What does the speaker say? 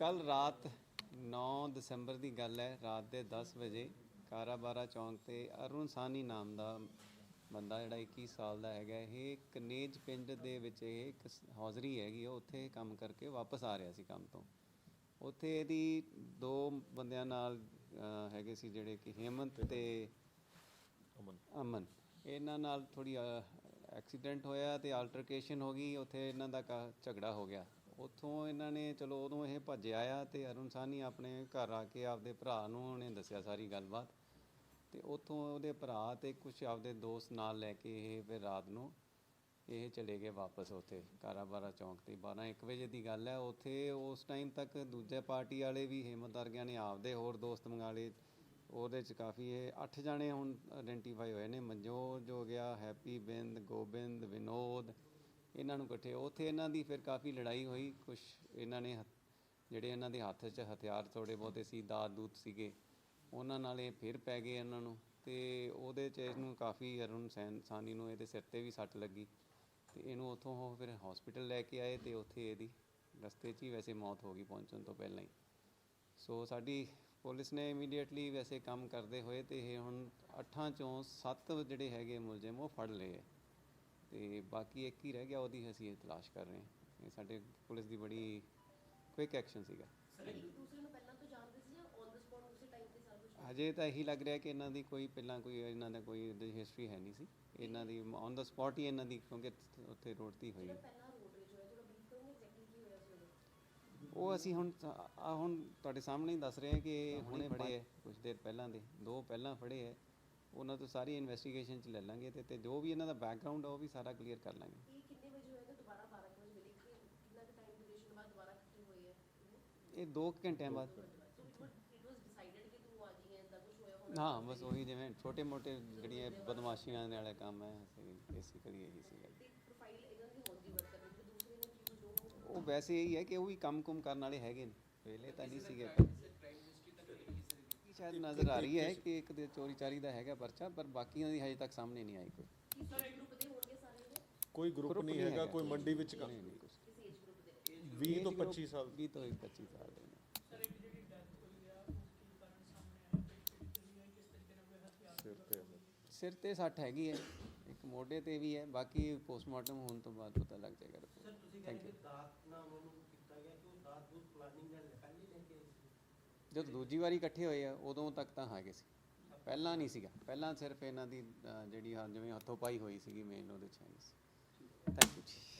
ਕੱਲ ਰਾਤ 9 ਦਸੰਬਰ ਦੀ ਗੱਲ ਹੈ ਰਾਤ ਦੇ 10 ਵਜੇ ਕਾਰਾਬਾਰਾ ਚੌਂਕ ਤੇ ਅਰੁਣ ਸਾਨੀ ਨਾਮ ਦਾ ਬੰਦਾ ਜਿਹੜਾ 21 ਸਾਲ ਦਾ ਹੈਗਾ ਇਹ ਕਨੇਜ ਪਿੰਡ ਦੇ ਵਿੱਚ ਇਹ ਇੱਕ ਹੌਜ਼ਰੀ ਹੈਗੀ ਉਹ ਉੱਥੇ ਕੰਮ ਕਰਕੇ ਵਾਪਸ ਆ ਰਿਹਾ ਸੀ ਕੰਮ ਤੋਂ। ਉੱਥੇ ਇਹਦੀ ਦੋ ਬੰਦਿਆਂ ਨਾਲ ਹੈਗੇ ਸੀ ਜਿਹੜੇ ਕਿ ਹੇਮੰਤ ਤੇ ਅਮਨ। ਅਮਨ। ਇਹਨਾਂ ਨਾਲ ਥੋੜੀ ਐਕਸੀਡੈਂਟ ਹੋਇਆ ਤੇ ਆਲਟਰਕੇਸ਼ਨ ਹੋ ਗਈ ਉੱਥੇ ਇਹਨਾਂ ਦਾ ਝਗੜਾ ਹੋ ਗਿਆ। ਉੱਥੋਂ ਇਹਨਾਂ ਨੇ, ਚਲੋ ਉਦੋਂ ਇਹ ਭੱਜਿਆ ਆ ਤੇ ਅਰੁਣ ਸਾਨੀ ਆਪਣੇ ਘਰ ਆ ਕੇ ਆਪਦੇ ਭਰਾ ਨੂੰ ਉਹਨੇ ਦੱਸਿਆ ਸਾਰੀ ਗੱਲਬਾਤ। ਤੇ ਉੱਥੋਂ ਉਹਦੇ ਭਰਾ ਤੇ ਕੁਝ ਆਪਦੇ ਦੋਸਤ ਨਾਲ ਲੈ ਕੇ ਇਹ ਫਿਰ ਰਾਤ ਨੂੰ ਇਹ ਚਲੇ ਗਏ ਵਾਪਸ ਉੱਥੇ, ਕਾਰਾਬਾਰਾ ਚੌਂਕ ਤੇ। 12 1 ਵਜੇ ਦੀ ਗੱਲ ਹੈ, ਉੱਥੇ ਉਸ ਟਾਈਮ ਤੱਕ ਦੂਜੇ ਪਾਰਟੀ ਵਾਲੇ ਵੀ ਹਿੰਮਤ ਵਰਗਿਆਂ ਨੇ ਆਪਦੇ ਹੋਰ ਦੋਸਤ ਮੰਗਾ ਲਏ। ਉਹਦੇ ਚ ਕਾਫੀ ਇਹ 8 ਜਣੇ ਹੁਣ ਆਇਡੈਂਟੀਫਾਈ ਹੋਏ ਨੇ ਮਨਜੋਤ ਹੋ ਗਿਆ, ਹੈਪੀ ਬਿੰਦ, ਗੋਬਿੰਦ, ਵਿਨੋਦ ਇਹਨਾਂ ਨੂੰ ਇਕੱਠੇ। ਉੱਥੇ ਇਹਨਾਂ ਦੀ ਫਿਰ ਕਾਫੀ ਲੜਾਈ ਹੋਈ ਕੁਝ ਇਹਨਾਂ ਨੇ ਹਥ- ਜਿਹੜੇ ਇਹਨਾਂ ਦੇ ਹੱਥ 'ਚ ਹਥਿਆਰ ਥੋੜੇ ਬਹੁਤੇ ਸੀ, ਦਾਤ ਦੂਤ ਸੀਗੇ, ਉਹਨਾਂ ਨਾਲ ਇਹ ਫਿਰ ਪੈ ਗਏ ਇਹਨਾਂ ਨੂੰ ਤੇ ਉਹਦੇ 'ਚ ਇਹਨੂੰ ਕਾਫੀ ਅਰੁਣ ਸੈਨ ਸਾਨੀ ਨੂੰ ਇਹਦੇ ਸਿਰ ਤੇ ਵੀ ਸੱਟ ਲੱਗੀ ਤੇ ਇਹਨੂੰ ਉੱਥੋਂ ਉਹ ਫਿਰ ਹਸਪੀਟਲ ਲੈ ਕੇ ਆਏ ਤੇ ਉੱਥੇ ਇਹਦੀ ਰਸਤੇ 'ਚ ਹੀ ਵੈਸੇ ਮੌਤ ਹੋ ਗਈ ਪਹੁੰਚਣ ਤੋਂ ਪਹਿਲਾਂ ਹੀ। ਸੋ ਸਾਡੀ ਪੁਲਿਸ ਨੇ ਇਮੀਡੀਏਟਲੀ ਵੈਸੇ ਕੰਮ ਕਰਦੇ ਹੋਏ ਤੇ ਇਹ ਹੁਣ ਅੱਠਾਂ ਚੋਂ ਸੱਤ ਜਿਹੜੇ ਹੈਗੇ ਮੁਲਜ਼ਮ ਉਹ ਫੜ ਲਏ ਤੇ ਬਾਕੀ ਇੱਕ ਹੀ ਰਹਿ ਗਿਆ ਉਹਦੀ ਅਸੀਂ ਤਲਾਸ਼ ਕਰ ਰਹੇ ਹਾਂ। ਇਹ ਸਾਡੇ ਪੁਲਿਸ ਦੀ ਬੜੀ ਕੁਇਕ ਐਕਸ਼ਨ ਸੀਗਾ। ਇੱਕ ਦੂਸਰੇ ਨੂੰ ਪਹਿਲਾਂ ਤੋਂ ਜਾਣਦੇ ਸੀ ਜਾਂ ਔਨ ਦ ਸਪੌਟ ਉਸੇ ਟਾਈਮ ਤੇ ਸਾਰਾ ਕੁਝ ਹਜੇ ਤਾਂ ਇਹੀ ਲੱਗ ਰਿਹਾ ਕਿ ਇਹਨਾਂ ਦੀ ਕੋਈ ਪਹਿਲਾਂ ਕੋਈ ਇਹਨਾਂ ਦਾ ਕੋਈ ਹਿਸਟਰੀ ਹੈ ਨਹੀਂ ਸੀ। ਇਹਨਾਂ ਦੀ ਔਨ ਦਾ ਸਪੌਟ ਹੀ ਇਹਨਾਂ ਦੀ ਕਿਉਂਕਿ ਉੱਥੇ ਰੋਡ ਤੇ ਹੋਈ ਉਹ ਅਸੀਂ ਹੁਣ ਆ ਹੁਣ ਤੁਹਾਡੇ ਸਾਹਮਣੇ ਹੀ ਦੱਸ ਰਹੇ ਹਾਂ ਕਿ ਹੁਣੇ ਫੜੇ ਹੈ ਕੁਝ ਦੇਰ ਪਹਿਲਾਂ ਦੇ ਦੋ ਪਹਿਲਾਂ ਫੜੇ ਹੈ। ਉਹਨਾਂ ਤੋਂ ਸਾਰੀ ਇਨਵੈਸਟੀਗੇਸ਼ਨ ਚ ਲੈ ਲਾਂਗੇ ਤੇ ਤੇ ਜੋ ਵੀ ਇਹਨਾਂ ਦਾ ਬੈਕਗ੍ਰਾਉਂਡ ਹੈ ਉਹ ਵੀ ਸਾਰਾ ਕਲੀਅਰ ਕਰ ਲਾਂਗੇ। ਇਹ ਕਿੰਨੇ ਵਜੇ ਹੋਇਆ ਤੇ ਦੁਬਾਰਾ 12 ਕੁ ਵਜੇ ਮਿਲੇ? ਕਿ ਕਿੰਨਾ ਕੁ ਟਾਈਮ ਡਿਊਰੇਸ਼ਨ ਬਾਅਦ ਦੁਬਾਰਾ ਇਕੱਠੇ ਹੋਏ ਆ ਇਹ 2 ਘੰਟਿਆਂ ਬਾਅਦ। So it was it was decided ਕਿ ਤੂੰ ਆ ਜੀ ਐਂਦਾ ਕੁਝ ਹੋਇਆ ਹੋਣਾ? ਹਾਂ ਬਸ ਉਹੀ ਜਿਵੇਂ ਛੋਟੇ ਮੋਟੇ ਜਿਹੜੀਆਂ ਬਦਮਾਸ਼ੀਆਂ ਦੇ ਵਾਲੇ ਕੰਮ ਹੈ ਬੇਸਿਕਲੀ ਇਹੀ ਸੀਗਾ। ਤੇ ਪ੍ਰੋਫਾਈਲ ਇਹਨਾਂ ਦੀ ਹੋਣ ਦੀ ਵਰਤਨ ਵਿੱਚ ਦੂਸਰੇ ਨੇ ਕੀ ਕੁਝ ਉਹ ਉਹ ਵੈਸੇ ਇਹੀ ਹੈ ਕਿ ਉਹ ਵੀ ਕੰਮ ਕੁਮ ਕਰਨ ਵਾਲੇ ਹੈਗੇ ਨੇ। ਪਹਿਲੇ ਤਾਂ ਨਹੀਂ ਸੀਗੇ। ਸ਼ਾਇਦ ਨਜ਼ਰ ਆ ਰਹੀ ਹੈ ਕਿ ਇੱਕ ਦੇ ਚੋਰੀ ਚਾਰੀ ਦਾ ਹੈਗਾ ਪਰਚਾ ਪਰ ਬਾਕੀਆਂ ਦੀ ਹਜੇ ਤੱਕ ਸਾਹਮਣੇ ਨਹੀਂ ਆਈ ਕੋਈ। ਕਿਸ ਗਰੁੱਪ ਦੇ ਹੋਣਗੇ ਸਾਰੇ ਇਹ ਕੋਈ ਗਰੁੱਪ ਨਹੀਂ ਹੈਗਾ। ਕੋਈ ਮੰਡੀ ਵਿੱਚ ਕੰਮ ਨਹੀਂ, ਨਹੀਂ ਕੁਛ। ਕਿਸ ਏਜ ਗਰੁੱਪ ਦੇ? 20 ਤੋਂ Age group 25 ਸਾਲ। 20 ਤੋਂ 25 ਸਾਲ ਦੇ ਨੇ। ਸਿਰ ਤੇ ਸਿਰ ਤੇ ਸੱਟ ਹੈਗੀ ਹੈ ਇੱਕ ਮੋਢੇ ਤੇ ਵੀ ਹੈ ਬਾਕੀ ਪੋਸਟਮਾਰਟਮ ਹੋਣ ਤੋਂ ਬਾਅਦ ਪਤਾ ਲੱਗ ਜਾਏਗਾ ਸਰ ਤੁਸੀਂ ਥੈਂਕ ਕਹਿੰਦੇ ਯੂ ਕਿ ਦਾਤ ਨਾਲ ਉਹਨਾਂ ਨੂੰ ਕੀਤਾ ਗਿਆ ਕਿ ਉਹ ਦਾਤ ਦੂਤ ਪਲਾਨਿੰਗ ਨਾਲ ਪਹਿਲੇ ਲੈ ਕੇ ਆਏ ਸੀ ਜਦੋਂ ਦੂਜੀ ਵਾਰੀ ਇਕੱਠੇ ਹੋਏ ਆ ਉਦੋਂ ਤੱਕ ਤਾਂ ਹੈਗੇ ਸੀ। ਪਹਿਲਾਂ ਨਹੀਂ ਸੀਗਾ। ਪਹਿਲਾਂ ਸਿਰਫ ਇਹਨਾਂ ਦੀ ਅਹ, ਜਿਹੜੀ ਹਾਂ ਜਿਵੇਂ ਹੱਥੋਂ ਪਾਈ ਹੋਈ ਸੀਗੀ ਮੇਨ ਉਹਦੇ ਚ ਹੈਗੀ ਸੀ। ਥੈਂਕ ਯੂ ਜੀ।